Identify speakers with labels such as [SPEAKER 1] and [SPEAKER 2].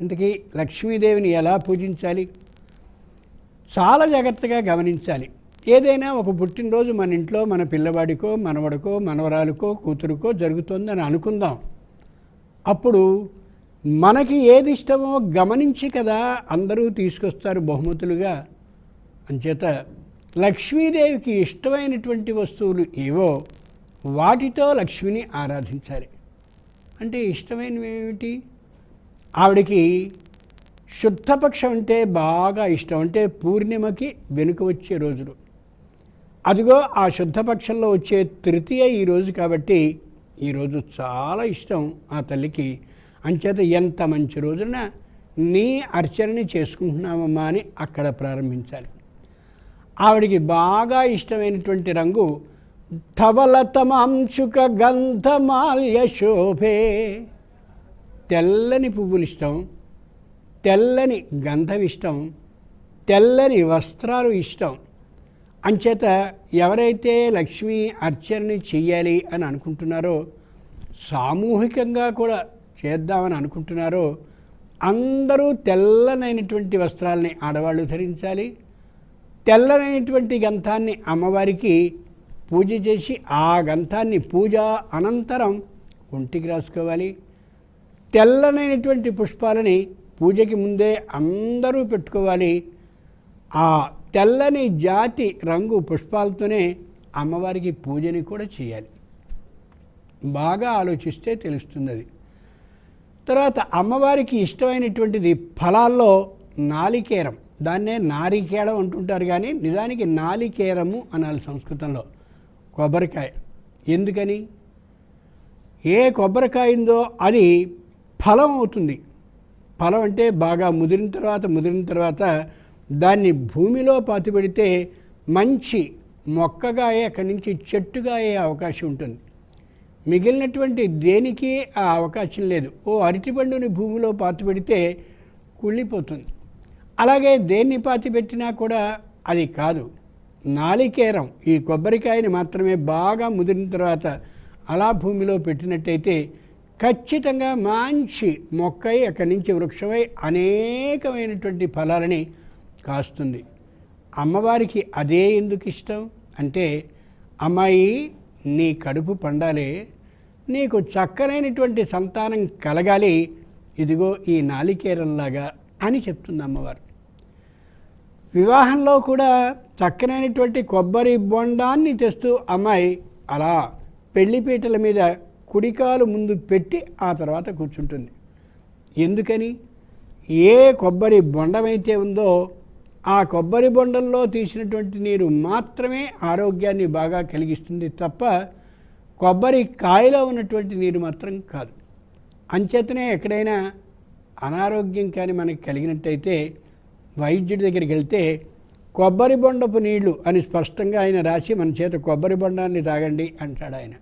[SPEAKER 1] ఇంతకీ లక్ష్మీదేవిని ఎలా పూజించాలి? చాలా జాగ్రత్తగా గమనించాలి. ఏదైనా ఒక పుట్టినరోజు మన ఇంట్లో మన పిల్లవాడికో మనవడికో మనవరాలకో కూతురుకో జరుగుతుందని అనుకుందాం. అప్పుడు మనకి ఏది ఇష్టమో గమనించి కదా అందరూ తీసుకొస్తారు బహుమతులుగా. అంచేత లక్ష్మీదేవికి ఇష్టమైనటువంటి వస్తువులు ఏవో వాటితో లక్ష్మిని ఆరాధించాలి. అంటే ఇష్టమైనవి ఏమిటి? ఆవిడకి శుద్ధపక్షం అంటే బాగా ఇష్టం అంటే పూర్ణిమకి వెనుక వచ్చే రోజులు. అదిగో ఆ శుద్ధపక్షంలో వచ్చే తృతీయ ఈరోజు కాబట్టి ఈరోజు చాలా ఇష్టం ఆ తల్లికి. అంచేత ఎంత మంచి రోజున నీ అర్చనని చేసుకుంటున్నామమ్మా అని అక్కడ ప్రారంభించాలి. ఆవిడికి బాగా ఇష్టమైనటువంటి రంగు ధవలతమాంశుక గంధమాల్య శోభే. తెల్లని పువ్వులు ఇష్టం తెల్లని గంధం ఇష్టం తెల్లని వస్త్రాలు ఇష్టం అంచేత ఎవరైతే లక్ష్మీ అర్చనని చెయ్యాలి అని అనుకుంటున్నారో సామూహికంగా కూడా చేద్దామని అనుకుంటున్నారో అందరూ తెల్లనైనటువంటి వస్త్రాలని ఆడవాళ్ళు ధరించాలి. తెల్లనైనటువంటి గంధాన్ని అమ్మవారికి పూజ చేసి ఆ గంధాన్ని పూజ అనంతరం ఒంటికి రాసుకోవాలి. తెల్లనైనటువంటి పుష్పాలని పూజకి ముందే అందరూ పెట్టుకోవాలి. ఆ తెల్లని జాతి రంగు పుష్పాలతోనే అమ్మవారికి పూజని కూడా చేయాలి. బాగా ఆలోచిస్తే తెలుస్తుంది అది తర్వాత అమ్మవారికి ఇష్టమైనటువంటిది ఫలాల్లో నాలికేరం. దాన్నే నారికేళం అంటుంటారు కానీ నిజానికి నాలికేరము అనాలి సంస్కృతంలో కొబ్బరికాయ. ఎందుకని? ఏ కొబ్బరికాయ ఉందో అది ఫలం అవుతుంది. ఫలం అంటే బాగా ముదిరిన తర్వాత ముదిరిన తర్వాత దాన్ని భూమిలో పాతిపెడితే మంచి మొక్కగా అక్కడి నుంచి చెట్టుగా అయ్యే అవకాశం ఉంటుంది. మిగిలినటువంటి దేనికి ఆ అవకాశం లేదు. ఓ అరటిపండుని భూమిలో పాతి పెడితే కుళ్ళిపోతుంది. అలాగే దేన్ని పాతి పెట్టినా కూడా అది కాదు. నాలికేరం ఈ కొబ్బరికాయని మాత్రమే బాగా ముదిరిన తర్వాత అలా భూమిలో పెట్టినట్టయితే ఖచ్చితంగా మంచి మొక్కై అక్కడి నుంచి వృక్షమై అనేకమైనటువంటి ఫలాలని కాస్తుంది. అమ్మవారికి అదే ఎందుకు ఇష్టం? అంటే అమ్మాయి నీ కడుపు పండాలి నీకు చక్కనైనటువంటి సంతానం కలగాలి ఇదిగో ఈ నాలికేరంలాగా అని చెప్తుంది అమ్మవారు. వివాహంలో కూడా చక్కనైనటువంటి కొబ్బరి బొండాన్ని తెస్తూ అమ్మాయి అలా పెళ్ళిపీటల మీద కుడికాలు ముందు పెట్టి ఆ తర్వాత కూర్చుంటుంది. ఎందుకని? ఏ కొబ్బరి బొండమైతే ఉందో ఆ కొబ్బరి బొండంలో తీసినటువంటి నీరు మాత్రమే ఆరోగ్యాన్ని బాగా కలిగిస్తుంది తప్ప కొబ్బరి కాయలో ఉన్నటువంటి నీరు మాత్రం కాదు. అంచేతనే ఎక్కడైనా అనారోగ్యం కానీ మనకి కలిగినట్టయితే వైద్యుడి దగ్గరికి వెళ్తే కొబ్బరి బొండపు నీళ్ళు అని స్పష్టంగా ఆయన రాసి మన చేత కొబ్బరి బొండాన్ని తాగండి అంటాడు ఆయన.